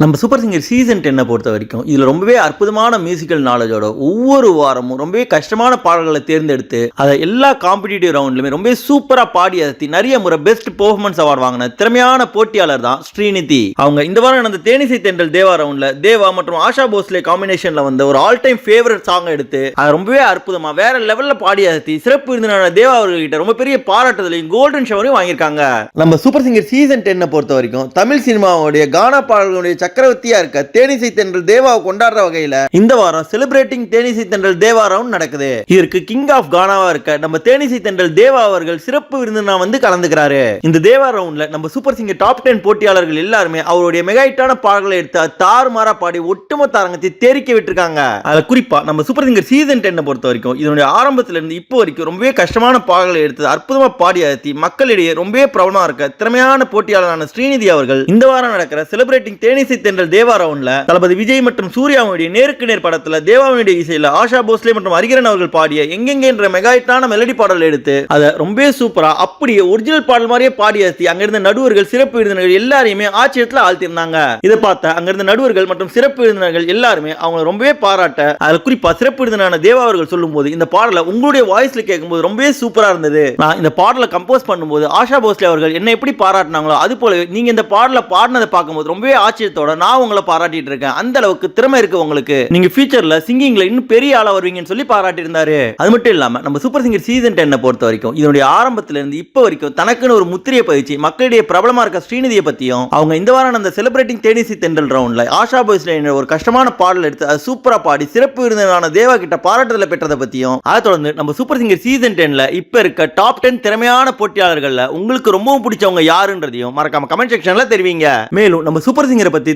நம்ம super singer season டென்னை பொறுத்த வரைக்கும் இதில் ரொம்பவே அற்புதமான மியூசிக்கல் நாலேஜோட ஒவ்வொரு வாரமும் ரொம்பவே கஷ்டமான பாடல்களை தேர்ந்தெடுத்து அதை எல்லா காம்படிட்டிவ் ரவுண்ட்லையுமே ரொம்பவே சூப்பராக பாடி அசத்தி நிறைய முறை பெஸ்ட் பெர்ஃபார்மன்ஸ் அவார்டு வாங்கின திறமையான போட்டியாளர் தான் ஸ்ரீநிதி. அவங்க இந்த வாரம் நடந்த தேனிசை தென்றல் தேவா ரவுண்ட்ல தேவா மற்றும் ஆஷா போஸ்லே காம்பினேஷனில் வந்து ஒரு ஆல் டைம் ஃபேவரட் சாங் எடுத்து அதை ரொம்பவே அற்புதமா வேற லெவல்ல பாடி அசத்தி சிறப்பு விருந்தினரான தேவா அவர்கள்கிட்ட ரொம்ப பெரிய பாராட்டுதலையும் கோல்டன் ஷவரையும் வாங்கியிருக்காங்க. நம்ம சூப்பர் சிங்கர் சீசன் டென்னை பொறுத்த வரைக்கும் தமிழ் சினிமாவுடைய கானா பாடல்களுடைய சக்கரவர்த்தியா இருக்க தேனிசை தென்றல் தேவாவை கொண்டாடுற வகையில இந்த வாரம் செலிப்ரேட்டிங் தேனிசை தென்றல் தேவா ரவுண்ட் நடக்குது. இதற்கு கிங் ஆஃப் கானாவா இருக்க நம்ம தேனிசை தென்றல் தேவா அவர்கள் சிறப்பு விருந்தினா வந்து கலந்துக்கிறாரு. இந்த தேவா ரவுண்ட்ல நம்ம சூப்பர் சிங்கர் டாப் டென் போட்டியாளர்கள் எல்லாருமே அவருடைய மெகாயிட்டான பாடல்களை எடுத்து அது தாறுமாறா பாடி ஒட்டுமொத்த அரங்கத்தை தேரிக்க விட்டுருக்காங்க. அதுல குறிப்பா நம்ம சூப்பர் சிங்கர் சீசன் டென்னை பொறுத்த வரைக்கும் இதனுடைய ஆரம்பத்துல இருந்து இப்போ வரைக்கும் ரொம்பவே கஷ்டமான பாடல்களை எடுத்து அற்புதமா பாடி அழுத்தி மக்களிடையே ரொம்பவே பிரபலமா இருக்க திறமையான போட்டியாளரான ஸ்ரீநிதி அவர்கள் இந்த வாரம் நடக்கிற செலிப்ரேட்டிங் தேனிசை தென்றல் தேவா ரவுண்ட்ல தளபதி விஜய் மற்றும் சூர்யாவுடைய நேருக்கு நேர் படத்துல தேவாவுடைய இசையில ஆஷா போஸ்லே மற்றும் ஹரிகரன் அவர்கள் பாடிய எங்கெங்கே என்ற மெகாயிட்டான மெலடி பாடல் எடுத்து அதை ரொம்ப சூப்பரா அப்படியே ஒரிஜினல் பாடல் மாதிரியே பாடி அங்கிருந்த நடுவர்கள் சிறப்பு விருந்தினர்கள் எல்லாரையுமே ஆச்சரியத்துல ஆழ்த்திருந்தாங்க இதை பார்த்த அங்கிருந்த நடுவர்கள் மற்றும் சிறப்பு விருந்தினர்கள் எல்லாருமே அவங்க ரொம்பவே பாராட்ட அதுல குறிப்பா சிறப்பு விருந்தினான தேவா அவர்கள் சொல்லும்போது இந்த பாடலை உங்களுடைய வாய்ஸ்ல கேட்கும்போது ரொம்பவே சூப்பரா இருந்தது. நான் இந்த பாடலை கம்போஸ் பண்ணும்போது ஆஷா போஸ்லே அவர்கள் என்ன எப்படி பாராட்டினாங்களோ அது போல நீங்க இந்த பாடலை பாடினதை பார்க்கும்போது ரொம்பவே ஆச்சரியத்தோட நான் உங்களை பாராட்டிட்டு இருக்கேன். அந்த அளவுக்கு திறமை இருக்கு உங்களுக்கு. நீங்க ஃபியூச்சர்ல சிங்கிங்ல இன்னும் பெரிய ஆளா வருவீங்கன்னு சொல்லி பாராட்டி இருந்தாரு அது மட்டும் இல்லாம நம்ம சூப்பர் சிங்கர் சீசன் டென்னை பொறுத்த வரைக்கும் இதனுடைய ஆரம்பத்துல இருந்து இப்போ வரைக்கும் தனக்குன்னு ஒரு முத்திரையை பதிச்சு மக்களிடையே பிரபலமா இருக்க ஸ்ரீநிதியை பத்தியும் அவங்க இந்த வாரம் அந்த செலிபிரேட்டிங் தேனிசி தென்றல் ரவுண்ட்ல ஆஷா பாய்ஸ்ல ஒரு கஷ்டமான பாடல் எடுத்து அது சூப்பரா பாடி சிறப்பு விருந்தினரான தேவா கிட்ட பாராட்டுதல பெற்றதை பத்தியும் அதை தொடர்ந்து நம்ம சூப்பர் சிங்கர் சீசன் டென்ல இப்ப இருக்க டாப் டென் திறமையான போட்டியாளர்கள்ல உங்களுக்கு ரொம்பவும் பிடிச்சவங்க யாருன்றதையும் மறக்காம கமெண்ட் செக்ஷன்ல தெரிவிங்க. மேலும் நம்ம சூப்பர் சிங்கரை பத்தி